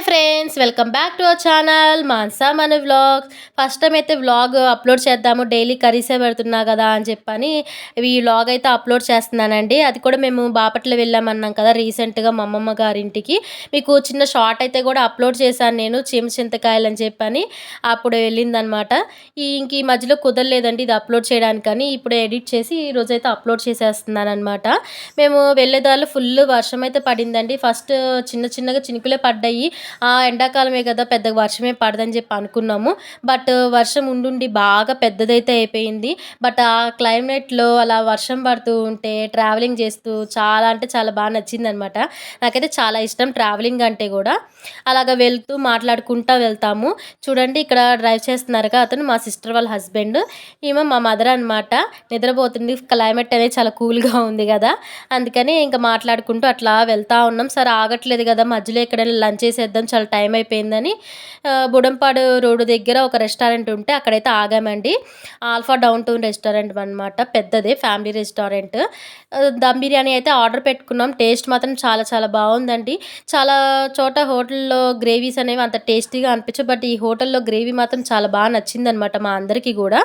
Hi friends welcome back to our channel Mansa మన vlogs. First time అయితే vlog upload చేద్దాము daily కర్రీసే పెడుతున్నా కదా అని చెప్పని ఈ వ్లాగ్ అయితే అప్లోడ్ చేస్తున్నానండి. అది కూడా మేము బాపట్ల వెళ్ళామన్నాం కదా రీసెంట్గా మా అమ్మమ్మ గారింటికి. మీకు చిన్న షార్ట్ అయితే కూడా అప్లోడ్ చేశాను నేను చిమ్ చింతకాయలు అని చెప్పని అప్పుడు వెళ్ళిందనమాట. ఈ ఇంక ఈ మధ్యలో కుదరలేదండి ఇది అప్లోడ్ చేయడానికి కానీ ఇప్పుడు ఎడిట్ చేసి ఈ అయితే అప్లోడ్ చేసేస్తున్నాను అనమాట మేము వెళ్ళేదాళ్ళు ఫుల్ వర్షం అయితే పడిందండి. ఫస్ట్ చిన్న చిన్నగా చినుకులే పడ్డాయి. ఎండాకాలమే కదా పెద్దగా వర్షమే పడదని చెప్పి అనుకున్నాము. బట్ వర్షం ఉండుండి బాగా పెద్దదైతే అయిపోయింది. బట్ ఆ క్లైమేట్లో అలా వర్షం పడుతూ ఉంటే ట్రావెలింగ్ చేస్తూ చాలా అంటే చాలా బాగా నచ్చిందనమాట. నాకైతే చాలా ఇష్టం ట్రావెలింగ్ అంటే కూడా. అలాగ వెళ్తూ మాట్లాడుకుంటూ వెళ్తాము. చూడండి ఇక్కడ డ్రైవ్ చేస్తున్నారుగా అతను మా సిస్టర్ వాళ్ళ హస్బెండ్ ఈమె మా మదర్ అనమాట నిద్రపోతుంది క్లైమేట్ అనేది చాలా కూల్గా ఉంది కదా. అందుకని ఇంకా మాట్లాడుకుంటూ అట్లా వెళ్తూ ఉన్నాం. సరే ఆగట్లేదు కదా మధ్యలో ఎక్కడైనా లంచ్ చేసేద్దాం చాలా టైం అయిపోయిందని బుడంపాడు రోడ్డు దగ్గర ఒక రెస్టారెంట్ ఉంటే అక్కడైతే ఆగామండి. ఆల్ఫా డౌన్ టౌన్ రెస్టారెంట్ అనమాట పెద్దదే ఫ్యామిలీ రెస్టారెంట్. దమ్ బిర్యానీ అయితే ఆర్డర్ పెట్టుకున్నాం టేస్ట్ మాత్రం చాలా చాలా బాగుందండి. చాలా చోట హోటల్లో గ్రేవీస్ అనేవి అంత టేస్టీగా అనిపించు బట్ ఈ హోటల్లో గ్రేవీ మాత్రం చాలా బాగా నచ్చిందనమాట మా అందరికీ కూడా.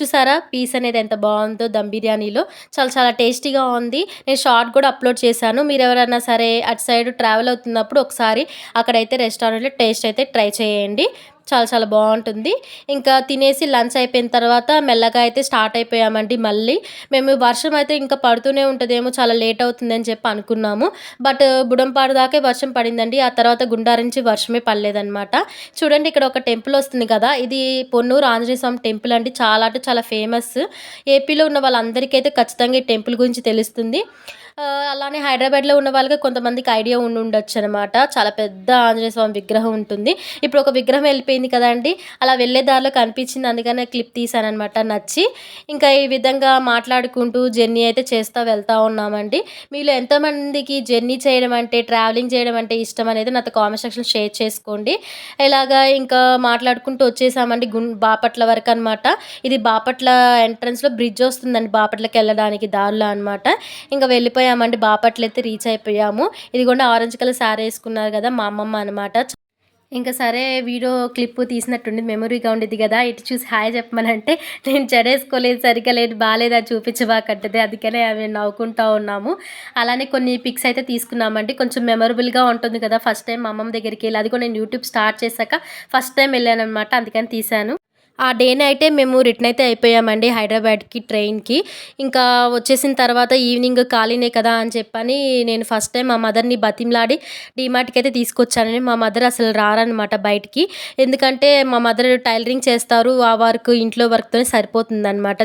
చూసారా పీస్ అనేది ఎంత బాగుందో దమ్ బిర్యానీలో. చాలా చాలా టేస్టీగా ఉంది. నేను షార్ట్ కూడా అప్లోడ్ చేశాను. మీరు ఎవరైనా సరే అటు సైడ్ ట్రావెల్ అవుతున్నప్పుడు ఒకసారి అక్కడైతే అయితే రెస్టారెంట్లో టేస్ట్ అయితే ట్రై చేయండి. చాలా చాలా బాగుంటుంది. ఇంకా తినేసి లంచ్ అయిపోయిన తర్వాత మెల్లగా అయితే స్టార్ట్ అయిపోయామండి మళ్ళీ. మేము వర్షం అయితే ఇంకా పడుతూనే ఉంటుందేమో చాలా లేట్ అవుతుందని చెప్పి అనుకున్నాము. బట్ బుడంపాడు దాకే వర్షం పడిందండి. ఆ తర్వాత గుండారించి వర్షమే పడలేదనమాట చూడండి ఇక్కడ ఒక టెంపుల్ వస్తుంది కదా. ఇది పొన్నూరు ఆంజనేయ స్వామి టెంపుల్ అండి. చాలా అంటే చాలా ఫేమస్. ఏపీలో ఉన్న వాళ్ళందరికీ అయితే ఖచ్చితంగా ఈ టెంపుల్ గురించి తెలుస్తుంది. అలానే హైదరాబాద్లో ఉన్న వాళ్ళకి కొంతమందికి ఐడియా ఉండి ఉండొచ్చు అనమాట చాలా పెద్ద ఆంజనేయ స్వామి విగ్రహం ఉంటుంది. ఇప్పుడు ఒక విగ్రహం వెళ్ళిపోయింది కదండి అలా వెళ్ళే దారిలో కనిపించింది. అందుకనే క్లిప్ తీసానమాట నచ్చి ఇంకా ఈ విధంగా మాట్లాడుకుంటూ జర్నీ అయితే చేస్తూ వెళ్తూ ఉన్నామండి. మీలో ఎంతమందికి జర్నీ చేయడం అంటే ట్రావెలింగ్ చేయడం అంటే ఇష్టం అనేది నాతో కామెంట్ సెక్షన్ షేర్ చేసుకోండి. ఇలాగా ఇంకా మాట్లాడుకుంటూ వచ్చేసామండి. గుం బాపట్ల వరకు అనమాట ఇది బాపట్ల ఎంట్రన్స్లో బ్రిడ్జ్ వస్తుందండి. బాపట్లకి వెళ్ళడానికి దారిలో అనమాట ఇంకా వెళ్ళిపోయి అయిపోయామండి బాపట్ల అయితే రీచ్ అయిపోయాము. ఇది కూడా ఆరెంజ్ కలర్ శారీ వేసుకున్నారు కదా మా అమ్మమ్మ అనమాట ఇంకా సరే వీడియో క్లిప్ తీసినట్టుండి మెమరీగా ఉండేది కదా. ఇటు చూసి హాయ్ చెప్పమనంటే నేను చెడేసుకోలేదు సరిగ్గా లేదు బాగాలేదా చూపించబాకంటది. అందుకనే అవి నవ్వుకుంటూ ఉన్నాము. అలానే కొన్ని పిక్స్ అయితే తీసుకున్నామండి. కొంచెం మెమరబుల్గా ఉంటుంది కదా. ఫస్ట్ టైం మా అమ్మమ్మ దగ్గరికి వెళ్ళి అది కూడా నేను యూట్యూబ్ స్టార్ట్ చేశాక ఫస్ట్ టైం వెళ్ళాను అనమాట అందుకని తీశాను. ఆ డే అయితే మేము రిటర్న్ అయితే అయిపోయామండి హైదరాబాద్కి ట్రైన్కి. ఇంకా వచ్చేసిన తర్వాత ఈవినింగ్ ఖాళీనే కదా అని చెప్పని నేను ఫస్ట్ టైం మా మదర్ని బతిమలాడి డీమార్ట్కి అయితే తీసుకొచ్చానని మా మదర్ అసలు రారనమాట బయటికి. ఎందుకంటే మా మదర్ టైలరింగ్ చేస్తారు ఆ వర్క్ ఇంట్లో వర్క్తోనే సరిపోతుంది అనమాట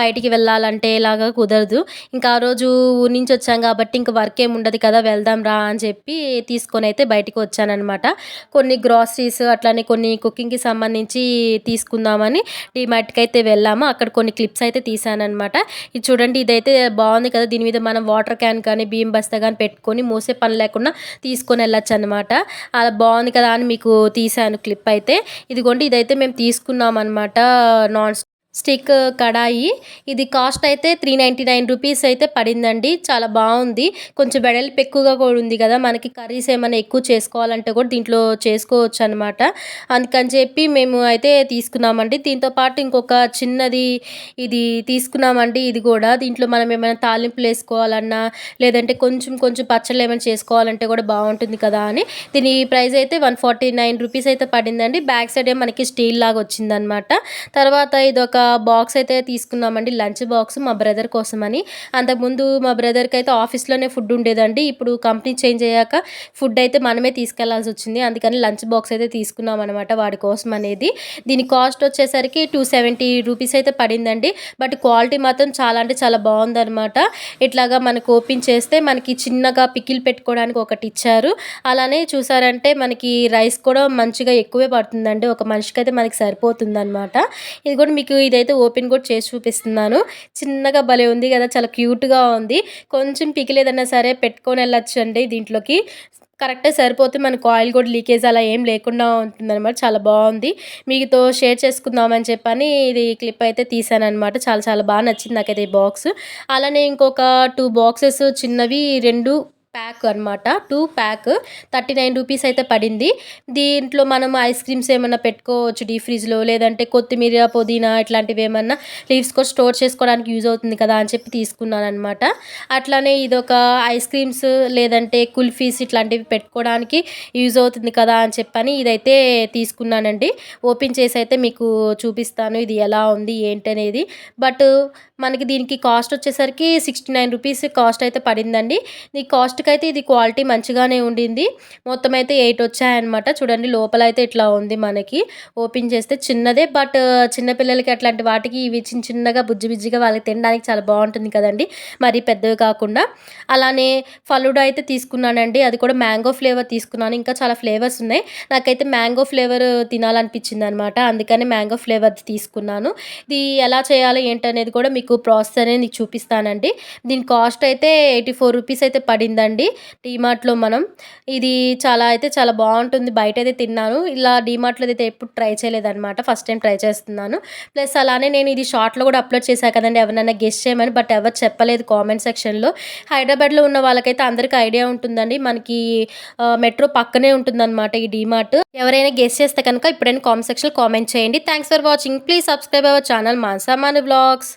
బయటికి వెళ్ళాలంటే ఇలాగా కుదరదు. ఇంకా ఆ రోజు ఊరి నుంచి వచ్చాం కాబట్టి ఇంకా వర్క్ ఏమి ఉండదు కదా వెళ్దాం రా అని చెప్పి తీసుకొని అయితే బయటికి వచ్చానమాట కొన్ని గ్రాసరీస్ అట్లానే కొన్ని కుకింగ్కి సంబంధించి తీసుకు తీసుకుందామని డిమార్ట్కి అయితే వెళ్ళాము. అక్కడ కొన్ని క్లిప్స్ అయితే తీసానమాట ఇది చూడండి ఇదైతే బాగుంది కదా. దీని మీద మనం వాటర్ క్యాన్ కానీ బియ్యం బస్తా కానీ పెట్టుకొని మూసే పని లేకుండా తీసుకొని వెళ్ళచ్చు అనమాట అలా బాగుంది కదా అని మీకు తీసాను క్లిప్ అయితే. ఇదిగోండి ఇదైతే మేము తీసుకున్నాం అనమాట నాన్ స్టిక్ కడాయి. ఇది కాస్ట్ అయితే త్రీ నైంటీ నైన్ రూపీస్ అయితే పడిందండి. చాలా బాగుంది. కొంచెం వెడల్పు ఎక్కువగా కూడా ఉంది కదా. మనకి కర్రీస్ ఏమైనా ఎక్కువ చేసుకోవాలంటే కూడా దీంట్లో చేసుకోవచ్చు అనమాట అందుకని చెప్పి మేము అయితే తీసుకున్నామండి. దీంతో పాటు ఇంకొక చిన్నది ఇది తీసుకున్నామండి. ఇది కూడా దీంట్లో మనం ఏమైనా తాలింపులు వేసుకోవాలన్నా లేదంటే కొంచెం కొంచెం పచ్చళ్ళు ఏమైనా చేసుకోవాలంటే కూడా బాగుంటుంది కదా అని. దీని ప్రైస్ అయితే వన్ ఫార్టీ నైన్ రూపీస్ అయితే పడిందండి. బ్యాక్ సైడ్ మనకి స్టీల్ లాగా వచ్చిందనమాట తర్వాత ఇది ఒక బాక్స్ అయితే తీసుకున్నామండి. లంచ్ బాక్స్ మా బ్రదర్ కోసమని. అంతకుముందు మా బ్రదర్కి అయితే ఆఫీస్లోనే ఫుడ్ ఉండేదండి. ఇప్పుడు కంపెనీ చేంజ్ అయ్యాక ఫుడ్ అయితే మనమే తీసుకెళ్ళాల్సి వచ్చింది. అందుకని లంచ్ బాక్స్ అయితే తీసుకున్నాం అనమాట వాడి కోసం అనేది. దీని కాస్ట్ వచ్చేసరికి టూ సెవెంటీ రూపీస్ అయితే పడిందండి. బట్ క్వాలిటీ మాత్రం చాలా అంటే చాలా బాగుందనమాట ఇట్లాగా మనకు ఓపెన్ చేస్తే మనకి చిన్నగా పికిల్ పెట్టుకోవడానికి ఒకటి ఇచ్చారు. అలానే చూసారంటే మనకి రైస్ కూడా మంచిగా ఎక్కువే పడుతుందండి. ఒక మనిషికి అయితే మనకి సరిపోతుంది అనమాట ఇది కూడా మీకు ఇదైతే ఓపెన్ కూడా చేసి చూపిస్తున్నాను. చిన్నగా భలే ఉంది కదా చాలా క్యూట్గా ఉంది. కొంచెం పికిలేదన్నా సరే పెట్టుకొని వెళ్ళచ్చు అండి దీంట్లోకి. కరెక్టే సరిపోతే మనకు ఆయిల్ కూడా లీకేజ్ అలా ఏం లేకుండా ఉంటుందన్నమాట. చాలా బాగుంది. మీతో షేర్ చేసుకుందామని చెప్పని ఇది క్లిప్ అయితే తీసాను అనమాట చాలా చాలా బాగా నచ్చింది నాకైతే ఈ బాక్స్. అలానే ఇంకొక టూ బాక్సెస్ చిన్నవి రెండు ప్యాక్ అనమాట two pack. Thirty nine rupees అయితే పడింది. దీంట్లో మనం ఐస్ క్రీమ్స్ ఏమైనా పెట్టుకోవచ్చు డీ ఫ్రిడ్జ్లో లేదంటే కొత్తిమీర పుదీనా ఇట్లాంటివి ఏమన్నా లీవ్స్ కూడా స్టోర్ చేసుకోవడానికి యూజ్ అవుతుంది కదా అని చెప్పి తీసుకున్నాను అనమాట అట్లానే ఇది ఒక ఐస్ క్రీమ్స్ లేదంటే కుల్ఫీస్ ఇట్లాంటివి పెట్టుకోవడానికి యూజ్ అవుతుంది కదా అని చెప్పని ఇదైతే తీసుకున్నానండి. ఓపెన్ చేసి అయితే మీకు చూపిస్తాను ఇది ఎలా ఉంది ఏంటనేది. బట్ మనకి దీనికి కాస్ట్ వచ్చేసరికి సిక్స్టీ నైన్ రూపీస్ కాస్ట్ అయితే పడిందండి. ఈ కాస్ట్ అయితే ఇది క్వాలిటీ మంచిగానే ఉండింది. మొత్తం అయితే ఎయిట్ వచ్చాయన్నమాట. చూడండి లోపల అయితే ఇట్లా ఉంది మనకి. ఓపెన్ చేస్తే చిన్నదే బట్ చిన్నపిల్లలకి అట్లాంటి వాటికి ఇవి చిన్న చిన్నగా బుజ్జి బుజ్జిగా వాళ్ళకి తినడానికి చాలా బాగుంటుంది కదండి. మరి పెద్దవి కాకుండా. అలానే ఫలుడా అయితే తీసుకున్నానండి. అది కూడా మ్యాంగో ఫ్లేవర్ తీసుకున్నాను. ఇంకా చాలా ఫ్లేవర్స్ ఉన్నాయి. నాకైతే మ్యాంగో ఫ్లేవర్ తినాలనిపించింది అనమాట అందుకని మ్యాంగో ఫ్లేవర్ తీసుకున్నాను. ఇది ఎలా చేయాలో ఏంటనేది కూడా మీకు ప్రాసెస్ అనేది చూపిస్తానండి. దీని కాస్ట్ అయితే ఎయిటీ ఫోర్ రూపీస్ అయితే పడిందండి. డీమార్ట్లో మనం. ఇది చాలా అయితే చాలా బాగుంటుంది. బయట అయితే తిన్నాను. ఇలా డీమార్ట్లో అయితే ఎప్పుడు ట్రై చేయలేదన్నమాట. ఫస్ట్ టైం ట్రై చేస్తున్నాను. ప్లస్ అలానే నేను ఇది షార్ట్లో కూడా అప్లోడ్ చేశాను కదండి. ఎవరైనా గెస్ట్ చేయమని బట్ ఎవరు చెప్పలేదు కామెంట్ సెక్షన్లో. హైదరాబాద్లో ఉన్న వాళ్ళకైతే అందరికీ ఐడియా ఉంటుందండి. మనకి మెట్రో పక్కనే ఉంటుందన్నమాట ఈ డీమార్ట్. ఎవరైనా గెస్ట్ చేస్తే కనుక ఇప్పుడైనా కామెంట్ సెక్షన్లో కామెంట్ చేయండి. Thanks for watching. Please subscribe our channel మాన్సామాని blogs